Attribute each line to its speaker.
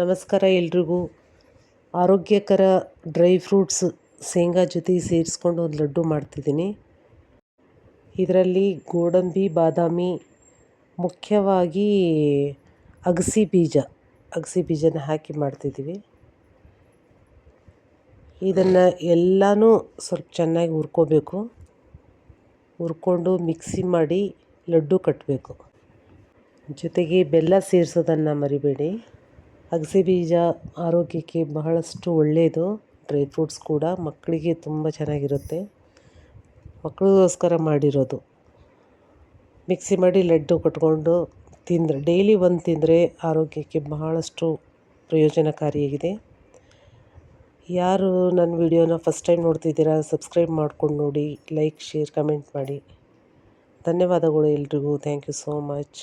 Speaker 1: ನಮಸ್ಕಾರ ಎಲ್ರಿಗೂ. ಆರೋಗ್ಯಕರ ಡ್ರೈ ಫ್ರೂಟ್ಸ್ ಶೇಂಗಾ ಜೊತೆ ಸೇರಿಸ್ಕೊಂಡು ಒಂದು ಲಡ್ಡು ಮಾಡ್ತಿದ್ದೀನಿ. ಇದರಲ್ಲಿ ಗೋಡಂಬಿ, ಬಾದಾಮಿ, ಮುಖ್ಯವಾಗಿ ಅಗಸಿ ಬೀಜ, ಅಗಸಿ ಬೀಜನ ಹಾಕಿ ಮಾಡ್ತಿದ್ದೀವಿ. ಇದನ್ನು ಎಲ್ಲನೂ ಸ್ವಲ್ಪ ಚೆನ್ನಾಗಿ ಹುರ್ಕೋಬೇಕು. ಹುರ್ಕೊಂಡು ಮಿಕ್ಸಿ ಮಾಡಿ ಲಡ್ಡು ಕಟ್ಟಬೇಕು ಜೊತೆಗೆ ಬೆಲ್ಲ ಸೇರಿಸೋದನ್ನು ಮರಿಬೇಡಿ. ಅಗಸೆ ಬೀಜ ಆರೋಗ್ಯಕ್ಕೆ ಬಹಳಷ್ಟು ಒಳ್ಳೆಯದು. ಡ್ರೈ ಫ್ರೂಟ್ಸ್ ಕೂಡ ಮಕ್ಕಳಿಗೆ ತುಂಬ ಚೆನ್ನಾಗಿರುತ್ತೆ. ಮಕ್ಕಳಿಗೋಸ್ಕರ ಮಾಡಿರೋದು. ಮಿಕ್ಸಿ ಮಾಡಿ ಲಡ್ಡು ಕಟ್ಕೊಂಡು ತಿಂದರೆ, ಡೈಲಿ ಒಂದು ತಿಂದರೆ ಆರೋಗ್ಯಕ್ಕೆ ಬಹಳಷ್ಟು ಪ್ರಯೋಜನಕಾರಿಯಾಗಿದೆ. ಯಾರು ನನ್ನ ವಿಡಿಯೋನ ಫಸ್ಟ್ ಟೈಮ್ ನೋಡ್ತಿದ್ದೀರಾ, ಸಬ್ಸ್ಕ್ರೈಬ್ ಮಾಡ್ಕೊಂಡು ನೋಡಿ, ಲೈಕ್, ಶೇರ್, ಕಮೆಂಟ್ ಮಾಡಿ. ಧನ್ಯವಾದಗಳು ಎಲ್ರಿಗೂ. Thank you so much.